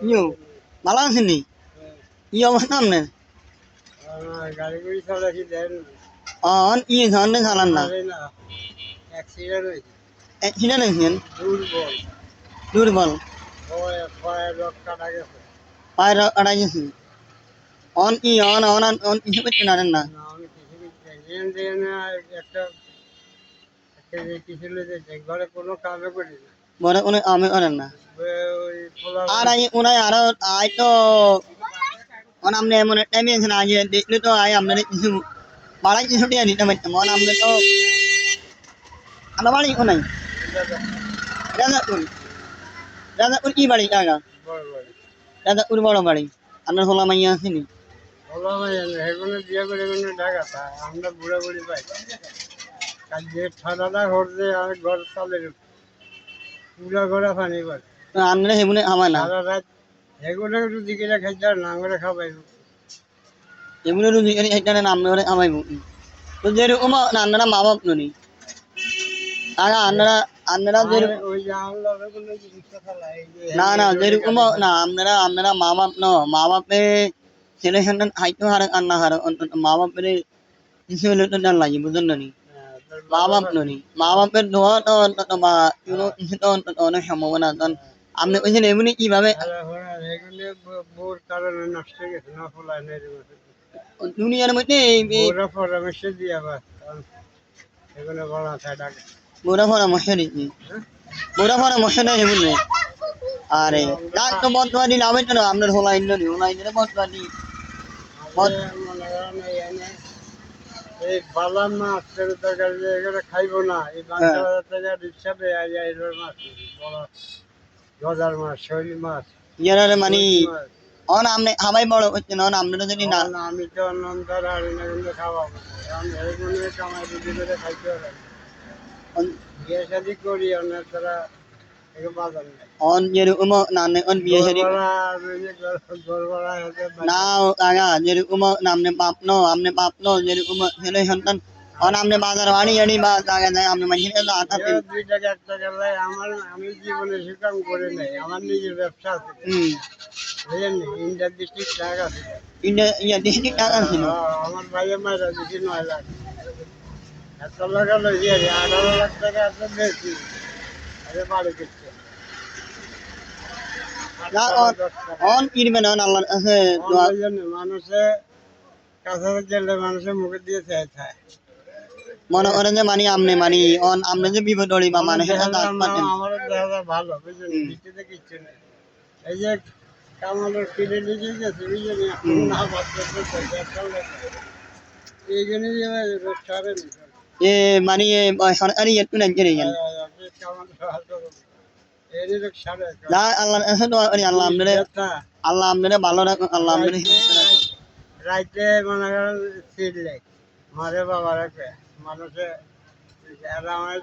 ইয়ো ভালো আছেন ই গাড়ি গুড়ি অন ই ধরনের চালান না অ্যাক্সিডেন্ট হয়েছে। অ্যাক্সিডেন্ট হয়েছেন? দুর্বল। পায়ের আড়াই গেছে। অন ই অন অন অন কিছু করতে পারেন না? একটা কিছু ঘরে কোনো কাজও করি না। বড় কোনো আমি করেন না। আর আই উনাই আরও আই তো অন আমনে এমন টাইমে আছেন আজ দেখলে তো আই আপনার কিছু বাড়াই কিছু দিয়ে দিতে অন আমনে তো আমার বাড়ি কোনাই রাজাপুর। রাজাপুর কি বাড়ি কাকা? বড় বাড়ি। বড় বাড়ি আপনার হোলা মাইয়া আসেনি বলা ভাই এগুলো বিয়ে করে এগুলো ঢাকা আমরা বুড়া বুড়ি পাই। কাল যে ঠান্ডাটা হচ্ছে, আর ঘর চালের পুরা পানি আমার না সারা রাত কিনে খাইতে রুজি নাম তো মা বাপ নি যে না না যেরকম না আপনারা আপনারা মা বাপ ন। মা বাপে ছেলে সন্তান হাইতো হারে কান্না হারে মা বাপের কিছু হলে তো ডাল লাগে বুঝলেন না নি হ্যাঁ, তোর মা বাপ নি মা ইউনো অনেক সম্ভাবনা তখন আপনি ওই এমনি কীভাবে না দুনিয়ার মধ্যে পরামর্শ মোরা ফরা মশা দিচ্ছি মোরা ফরা মশা দেয় আরে ডাক তো বদবা দিলে আমি তো না আপনার হোলা ইন্দ্র নি হোলা ইন্দ্র এই এনে এই বালা মাছ তরকারি দিয়ে এগুলো খাইবো না এই বাংলা থেকে রিক্সা পেয়ে আই যায় এর মাছ বড় গজার মাছ শৈল মাছ ইয়ারে মানে অন আমনে হামাই বড় হচ্ছে না যদি না, আমি তো অনন্তর হারি না কিন্তু খাওয়াবো কারণ এইগুলো কামাই বিক্রি করে খাইতে হবে বিয়ে শাদি করি অনেক তারা একে বাজার নেই অন যেরকম নামনে অন বিয়ে শাদী গড়বড়া, ওই যে গড়- গড়বড়া হতে পারে। না আগা যেরকম নামনে বাপ ন আমনে বাপ ন যেরকম ছেলে সন্তান অন আমনে বাজার বাড়ি আনি বা জায়গা যায় আমনে মানুষের তো আটা এবার দুই টাকা এক টাকা লাই আমার আমি জীবনে সুকাম করে নাই আমার নিজের ব্যবসা আছে হুম বুঝলেন ইন্ডিয়ার ডিস্ট্রিক্ট টাকা আছে ইন্ডিয়া ইয়া ডিস্ট্রিক্ট টাকা ছিল আমার ভাইয়ের মায়েরা দিচ্ছি নয় লাখ এত টাকা লইছি আরে আঠারো লাখ টাকা এত বেশি আরে বাড়ি দিচ্ছে না অন- অন না অন আল্লাহর মানুষে কাছে গেলে মানুষের মুখে দিয়ে চাই চায় মনে করেন যে মানে আমনে মানে অন আমনে যে বিপদ হলি বা মানুষের সাথে হাত পাতেন আমার দেখা ভালো বুঝলেন ভিত্তিতে কিচ্ছু নেই। এই যে কামালের কিনে নিয়ে গেছে বুঝলেন না বাচ্চা এই জন্যই যে রোগ সারে এ মানে সরকারি একটু নাই আল্লাহ আমনে আল্লাহ আমনে ভালো রাখ আল্লাহ আমনে রাইতে মনে করেন ছিড়লে মারে বাবা রাখে। মানুষে আমার